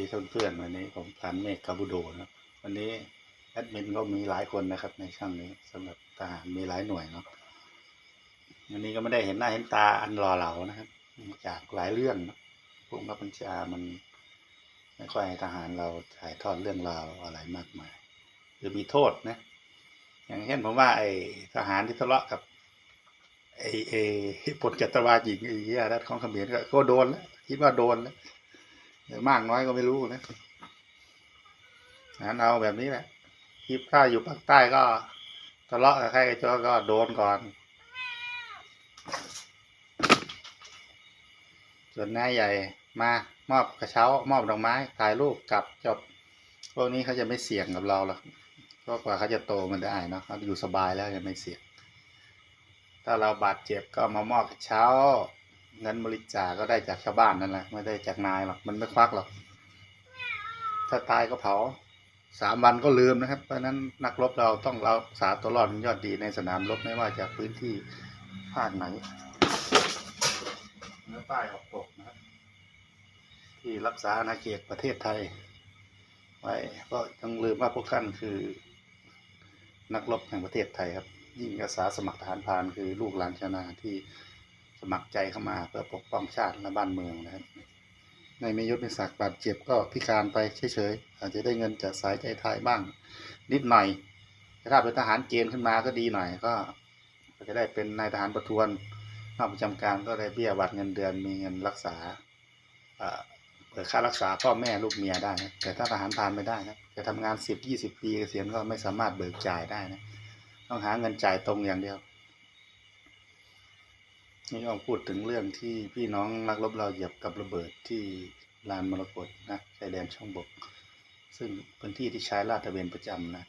ดีเพื่อนๆวันนี้ผมพันเมฆคาบุโดนะวันนี้แอดมินก็มีหลายคนนะครับ ในช่องนี้สำหรับทหารมีหลายหน่วยเนาะวันนี้ก็ไม่ได้เห็นหน้าเห็นตาอันรอเหลานะครับ จากหลายเรื่องนะผู้บังคับบัญชามันไม่ค่อยให้ทหารเราถ่ายทอดเรื่องราวอะไรมากมายหรือมีโทษนะ อย่างเช่นผมว่าไอ้ทหารที่ทะเลาะกับไอ้ไอ้ปลจัตวาหญิงไอ้เหี้ยนัดของเขมรก็ก็โดนแล้วคิดว่าโดนแล้ว มากน้อยก็ไม่รู้นะงั้นเอาแบบนี้แหละคิดถ้าอยู่ภาคใต้ก็ทะเลาะกับใครก็ก็โดนก่อน ส่วนนายใหญ่มามอบกระเช้ามอบดอกไม้ถ่ายรูปกลับจบพวกนี้เขาจะไม่เสี่ยงกับเราหรอกเพราะกว่าเขาจะโตมันได้เนาะเขาอยู่สบายแล้วจะไม่เสี่ยง ถ้าเราบาดเจ็บก็มามอบกระเช้า เงินบริจาคก็ได้จากชาวบ้านนั่นแหละไม่ได้จากนายหรอกมันไม่ควักหรอก ถ้าตายก็เผาสามวันก็ลืมนะครับ เพราะนั้นนักรบเราต้องรักษาตัวรอดยอดดีในสนามรบไม่ว่าจากพื้นที่ภาคไหนเนื้อใต้ออกปกนะครับ ที่รักษาอาณาเขตประเทศไทย ไว้ก็ต้องลืมว่าพวกท่านคือ นักรบแห่งประเทศไทยครับ ยิ่งอาสาสมัครทหารพานคือลูกหลานชาวนาที่ สมัครใจเข้ามาเพื่อปกป้องชาติและบ้านเมืองนะครับ ในไม่ยศในศักดิ์บาดเจ็บก็พิการไปเฉยๆอาจจะได้เงินจากสายใจไทยบ้าง นิดหน่อยแต่ถ้าเป็นทหารเกณฑ์ขึ้นมาก็ดีหน่อยก็จะได้เป็นนายทหารประทวนนอกประจำการก็ได้เบี้ยบัตรเงินเดือนมีเงินรักษาเปิดค่ารักษาพ่อแม่ลูกเมียได้นะแต่ถ้าทหารพานไม่ได้นะจะทำงานสิบยี่สิบปีเกษียณก็ไม่สามารถเบิกจ่ายได้นะต้องหาเงินจ่ายตรงอย่างเดียว นี่ต้องพูดถึงเรื่องที่พี่น้องนักรบเราเหยียบกับระเบิดที่ลานมรกตนะชายแดนช่องบก ซึ่งพื้นที่ที่ใช้ลาดตระเวนประจำนะ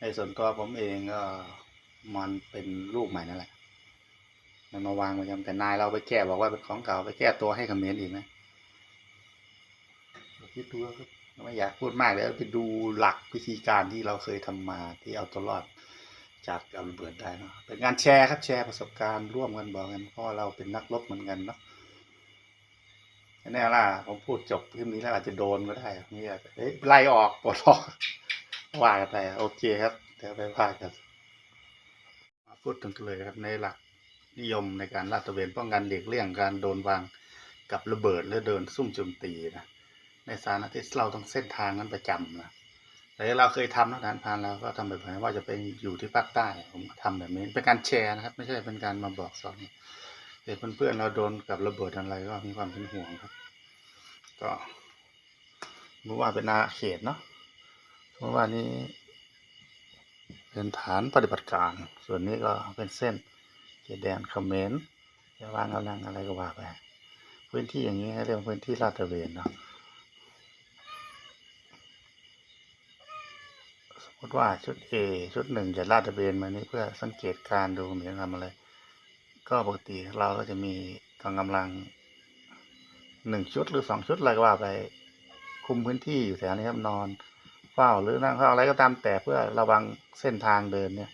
ในส่วนตัวผมเองก็มันเป็นลูกใหม่นั่นแหละ มันมาวางประจำแต่นายเราไปแก้บอกว่าเป็นของเก่าไปแก้ตัวให้คอมเมนต์อีกนะคิดดูครับไม่อยากพูดมากเลยไปดูหลักวิธีการที่เราเคยทำมาที่เอาตัวรอด จากเอาระเบิดได้เนาะเป็นการแชร์ครับแชร์ประสบการณ์ร่วมกันบอกกันเพราะเราเป็นนักรบเหมือนกันเนาะแน่ล่ะผมพูดจบคลิปนี้แล้วอาจจะโดนก็ได้ไม่อากเอ้ยไล่ออกปลดออกว่ากันไปโอเคครับเดี๋ยวไปว่ากันมาพูดถึงเลยครับในหลักนิยมในการลาดตระเวนป้องกันเด็กเลี่ยงการโดนวางกับระเบิดหรือเดินซุ่มโจมตีนะในสถานที่เราต้องเส้นทางนั้นประจำนะ แต่เราเคยทำนะทารพานเราก็ทำแบบนี้ว่าจะเป็นอยู่ที่ภาคใต้ผมก็ทำแบบนี้เป็นการแชร์นะครับ ไม่ใช่เป็นการมาบอกสอนเด็กเพื่อนๆเราโดนกับระเบิดอะไรก็มีความเป็นห่วงครับ ก็รู้ว่าเป็นนาเขตเนาะเพราะว่านี้เป็นฐานปฏิบัติการ ส่วนนี้ก็เป็นเส้นเขตแดนคอมเขมรจะวางกำลังอะไรก็ว่าไปพื้นที่อย่างนี้ให้เรียกพื้นที่ลาดตระเวนเนาะ มติว่าชุด A ชุดหนึ่งจะลาดตะเวนมานี่เพื่อสังเกตการดูเหมือนทำอะไร ก็ปกติเราก็จะมีกองกำลังหนึ่งชุดหรือสองชุดอะไรก็ว่าไปคุมพื้นที่อยู่แถวนี้ครับนอน เฝ้าหรือนั่งเฝ้าอะไรก็ตามแต่เพื่อระวังเส้นทางเดินเนี่ย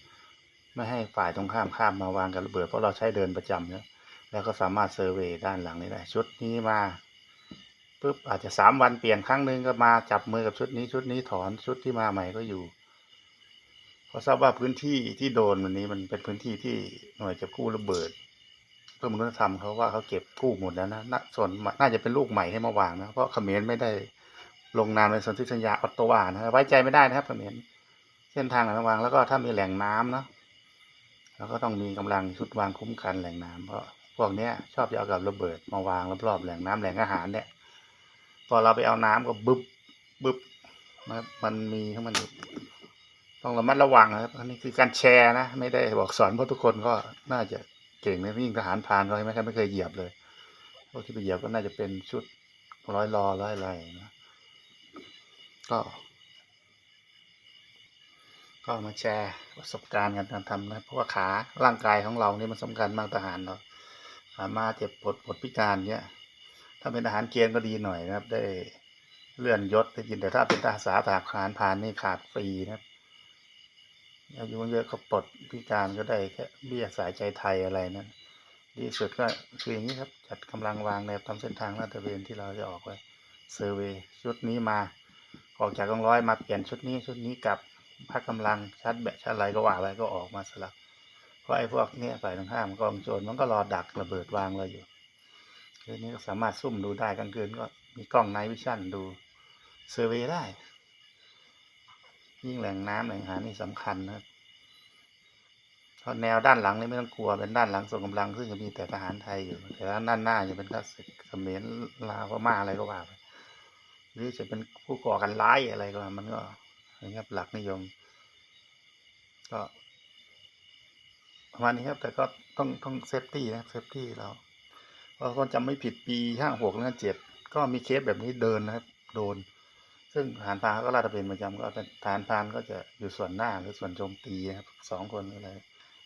ไม่ให้ฝ่ายตรงข้ามข้ามมาวางกับระเบิดเพราะเราใช้เดินประจำเนี่ยแล้วก็สามารถเซอร์เวยด้านหลังนี้ได้ชุดนี้มาปุ๊บอาจจะสามวันเปลี่ยนครั้งหนึ่งก็มาจับมือกับชุดนี้ชุดนี้ถอนชุดที่มาใหม่ก็อยู่ เพราะทราบว่าพื้นที่ที่โดนวันนี้มันเป็นพื้นที่ที่หน่วยเก็บกู้ระเบิดเพื่อมนุษยธรรมเขาว่าเขาเก็บกู้หมดแล้วนะน่าส่วนน่าจะเป็นลูกใหม่ให้มาวางนะเพราะเขมรไม่ได้ลงนามในสนธิสัญญาออตโตวานะไว้ใจไม่ได้นะครับเขมรเส้นทางไหนมาวางแล้วก็ถ้ามีแหล่งน้ำเนาะแล้วก็ต้องมีกำลังชุดวางคุ้มกันแหล่งน้ำเพราะพวกเนี้ยชอบจะเอากับระเบิดมาวางรอบๆแหล่งน้ำแหล่งอาหารเนี่ยพอเราไปเอาน้ำก็บึบบึบนะครับมันมีทั้งมันอยู่ ต้องระมัดระวังนะครับ อันนี้คือการแชร์นะ ไม่ได้บอกสอนเพราะทุกคนก็น่าจะเก่งนะยิ่งทหารพรานก็ไม่เคยไม่เคยเหยียบเลยพวกที่ไปเหยียบก็น่าจะเป็นชุดร้อยรอร้อยอะไรนะก็ ก็มาแชร์ประสบการณ์กันการทำนะเพราะว่าขาร่างกายของเราเนี่ยมันสำคัญมากทหารเราขามาเจ็บปวดปวดพิการเนี้ยถ้าเป็นทหารเกณฑ์ก็ดีหน่อยนะครับ ได้เลื่อนยศได้กินแต่ถ้าเป็นทหารสาทหารพรานนี่ขาดฟรีนะครับ อายุเยอะก็ปลดพิการก็ได้แค่เบี้ยสายใจไทยอะไรนั่นดีสุดก็คืออย่างนี้ครับ จัดกำลังวางแนวตามเส้นทางลาดตระเวนที่เราจะออกไปเซอร์เวยชุดนี้มา ออกจากกองร้อยมาเปลี่ยนชุดนี้ชุดนี้กับพักกำลังชัดแบตชัดอะไรก็ว่าไปก็ออกมาสลับเพราะไอ้พวกเนี้ยฝ่ายตรงข้ามกองโจรมันก็รอดักระเบิดวางเราอยู่คืนนี้ก็สามารถซุ่มดูได้กลางคืนก็มีกล้องไนท์วิชั่นดูเซอร์เวยได้ ยิ่งแหล่งน้ำแหล่งอาหารนี่สำคัญนะครับเพราะแนวด้านหลังนี่ไม่ต้องกลัวเป็นด้านหลังส่งกำลังซึ่งจะมีแต่ทหารไทยอยู่ แต่ด้านหน้าจะเป็นข้าศึกเขมรลาวพม่าอะไรก็ว่าไปหรือจะเป็นผู้ก่อการร้ายอะไรก็ว่ามันก็นะครับหลักนิยม ก็ประมาณนี้ครับ แต่ก็ต้องต้องเซฟตี้นะเซฟตี้เราเพราะก็จำไม่ผิดปีห้าหกแล้วเจ็ดก็มีเคสแบบนี้เดินนะครับ โดน ซึ่งทหารพานเขาก็ลาดตระเวนประจำก็เป็นทหารพานก็จะอยู่ส่วนหน้าหรือส่วนโจมตีนะครับสองคนอะไร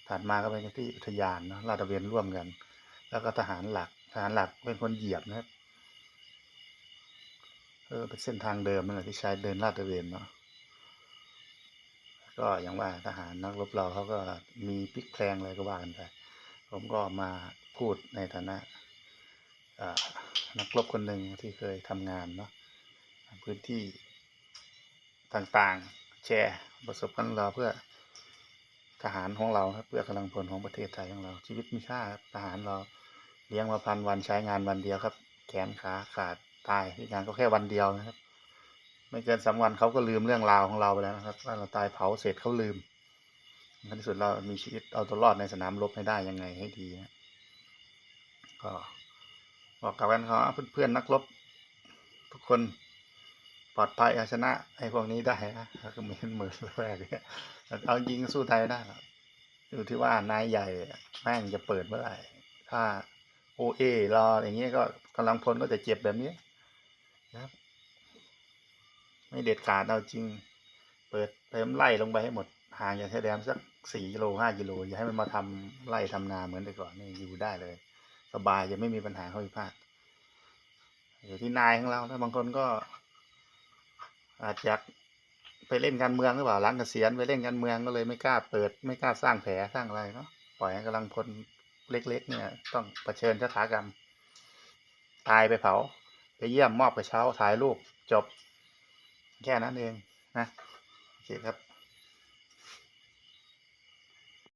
ถัดมาก็เป็นที่อุทยานเนอะลาดตระเวนร่วมกัน แล้วก็ทหารหลักทหารหลักเป็นคนเหยียบนะครับเออเป็นเส้นทางเดิมนั่นแหละที่ใช้เดินลาดตระเวนเนาะก็อย่างว่าทหารนักรบเราเขาก็มีพลิกแพลงอะไรก็ว่ากันไปผมก็มาพูดในฐานะนักรบคนหนึ่งที่เคยทำงานเนาะ พื้นที่ต่างๆ แชร์ประสบการณ์เราเพื่อทหารของเราครับเพื่อกำลังพลของประเทศไทยของเรา ชีวิตมีค่าครับทหารเราเลี้ยงมาพันวันใช้งานวันเดียวครับ แขนขาขาดตายพิการก็แค่วันเดียวนะครับ ไม่เกินสามวันเขาก็ลืมเรื่องราวของเราไปแล้วนะครับว่าเราตายเผาเสร็จเขาลืมในที่สุดเรามีชีวิตเอาตัวรอดในสนามรบให้ได้ยังไงให้ดีนะก็บอกกับกันเขาเพื่อนๆนักรบทุกคน ปลอดภัยเอาชนะไอ้พวกนี้ได้นะก็เหมือนเหมือนแรกเนี่ยเอายิงสู้ไทยได้อยู่ที่ว่านายใหญ่แม่งจะเปิดเมื่อไหร่ ถ้าโอเอรออย่างเงี้ยก็กำลังพลก็จะเจ็บแบบนี้นะครับ ไม่เด็ดขาดเอาจริง เปิดเติมไล่ลงไปให้หมดห่างจากชายแดนสักสี่กิโลห้ากิโลอย่าให้มันมาทำไล่ทำนาเหมือนแต่ก่อนนี่อยู่ได้เลย สบายจะไม่มีปัญหาข้อพิพาทอยู่ที่นายของเราถ้าบางคนก็ อาจจะไปเล่นการเมืองหรือเปล่าหลังเกษียณไปเล่นการเมืองก็เลยไม่กล้าเปิด ไม่กล้าสร้างแผลสร้างอะไรเนาะปล่อยให้กำลังพลเล็ก ๆ เนี่ย ต้องเผชิญชะตากรรม ตายไปเผา ไปเยี่ยมมอบกระเช้าถ่ายรูปจบ แค่นั้นเองนะโอเคครับ